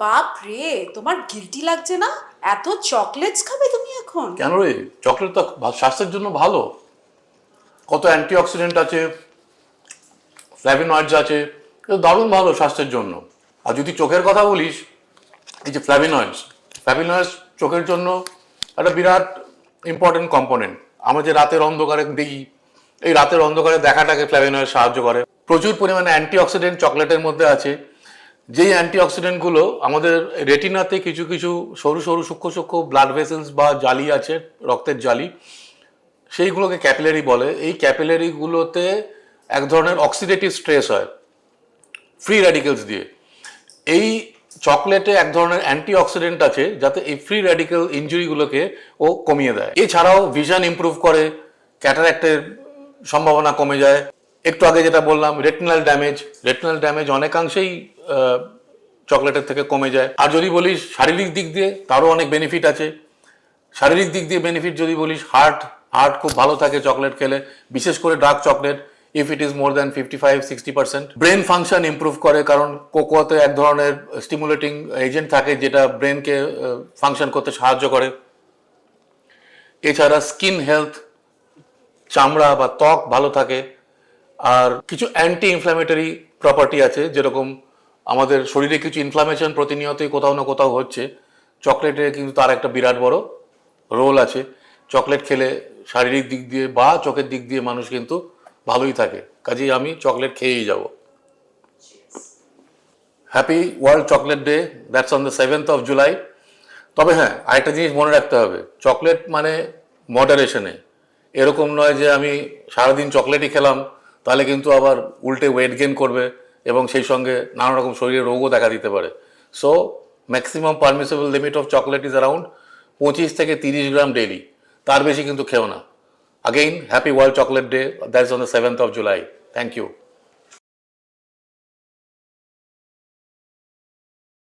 বাপ রে, তোমার গিলটি লাগছে না? এত চকলেটস খাবে তুমি এখন? কেন রে? চকলেট তো স্বাস্থ্যের জন্য ভালো। কত অ্যান্টিঅক্সিডেন্ট আছে ফ্ল্যাভিনয়েডস আছে দারুণ ভালো স্বাস্থ্যের জন্য। আর যদি চোখের কথা বলিস, এই যে ফ্ল্যাভিনয়েডস ফ্ল্যাভিনয়েডস চোখের জন্য একটা বিরাট ইম্পর্টেন্ট কম্পোনেন্ট আমরা যে রাতের অন্ধকারে দেখি, এই রাতের অন্ধকারে দেখাটাকে ফ্ল্যাভিনয়েড সাহায্য করে। প্রচুর পরিমাণে অ্যান্টিঅক্সিডেন্ট চকলেটের মধ্যে আছে। যেই অ্যান্টিঅক্সিডেন্টগুলো আমাদের রেটিনাতে কিছু কিছু সরু সরু সূক্ষ্ম সূক্ষ্ম ব্লাড ভেসেলস বা জালি আছে, রক্তের জালি, সেইগুলোকে ক্যাপিলারি বলে। এই ক্যাপিলারিগুলোতে এক ধরনের অক্সিডেটিভ স্ট্রেস হয় ফ্রি র্যাডিকেলস দিয়ে। এই চকলেটে এক ধরনের অ্যান্টিঅক্সিডেন্ট আছে, যাতে এই ফ্রি র্যাডিক্যাল ইঞ্জুরিগুলোকে ও কমিয়ে দেয়। এছাড়াও ভিশন ইমপ্রুভ করে ক্যাটারাক্টের সম্ভাবনা কমে যায়। একটু আগে যেটা বললাম রেটিনাল ড্যামেজ রেটিনাল ড্যামেজ অনেকাংশেই চকলেটের থেকে কমে যায়। আর যদি বলিস শারীরিক দিক দিয়ে, তারও অনেক বেনিফিট আছে। শারীরিক দিক দিয়ে বেনিফিট যদি বলিস হার্ট হার্ট খুব ভালো থাকে চকলেট খেলে। বিশেষ করে dark chocolate if it is more than fifty five sixty percent brain function improve করে, কারণ কোকোতে এক ধরনের স্টিমুলেটিং এজেন্ট থাকে, যেটা ব্রেনকে ফাংশন করতে সাহায্য করে। এছাড়া স্কিন হেলথ চামড়া বা ত্বক ভালো থাকে। আর কিছু অ্যান্টি ইনফ্ল্যামেটরি প্রপার্টি আছে, যেরকম আমাদের শরীরে কিছু ইনফ্লামেশন প্রতিনিয়তই কোথাও না কোথাও হচ্ছে। চকলেটে কিন্তু তার একটা বিরাট বড় রোল আছে। চকলেট খেলে শারীরিক দিক দিয়ে বা চোখের দিক দিয়ে মানুষ কিন্তু ভালোই থাকে। কাজেই আমি চকলেট খেয়েই যাব। Happy world chocolate day that's on the seventh of July তবে হ্যাঁ আরেকটা জিনিস মনে রাখতে হবে, চকলেট মানে মডারেশনে এরকম নয় যে আমি সারাদিন চকলেটই খেলাম তাহলে কিন্তু আবার উল্টে ওয়েট গেন করবে এবং সেই সঙ্গে নানা রকম শরীরে রোগও দেখা দিতে পারে। So maximum permissible limit of chocolate is around পঁচিশ থেকে তিরিশ গ্রাম ডেইলি তার বেশি কিন্তু খেও না। Again happy world chocolate day that's on the seventh of July thank you